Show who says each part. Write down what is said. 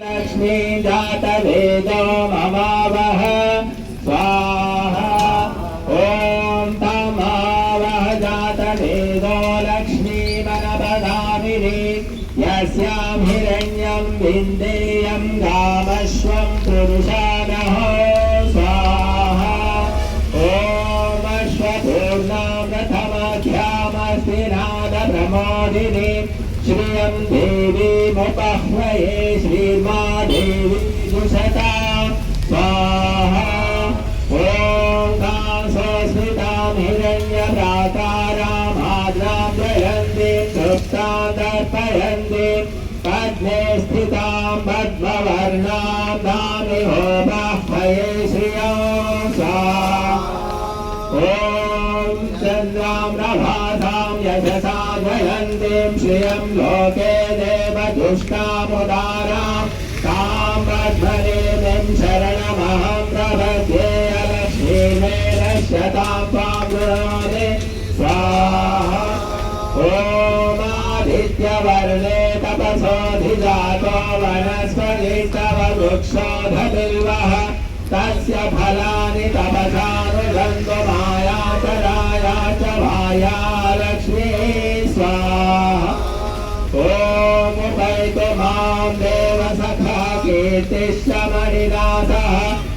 Speaker 1: लक्ष्मी जातवेदो ममावह स्वाहा ॐ तमावह जातवेदो लक्ष्मीमनपदामिनि यस्यां हिरण्यं विन्देयं गामश्वं पुरुषानः अश्वपूर्णामृतमख्यामस्ति नादप्रमोदिनी श्रियं देवीमुपह्वये श्रीर्मादेवी दुषता। स्वाहा। ॐ कांसोऽस्मितां हिरण्यप्राकारामाद्रां जयन्ति तृप्तां दर्पयन्ति पद्मे स्थितां पद्मवर्णां दामिहोपाह्वये श्रियं। स्वाहा। ॐ चन्द्रां प्रभातां यशसा जयन्तीं श्रियं लोके देवदुष्टामुदारां तां पद्मदेवीं शरणमहं प्रपद्ये अलक्ष्मीमे नश्यतां त्वां गुणादे स्वाहा। ॐ तपसोऽधिजातो वनस्पतिस्तव वृक्षोधबिल्वः तस्य फलानि मायाचराया च लक्ष्मी स्वाहा। ॐ उपैतु माँ देवसखा कीर्तिश्च मणिनाथः।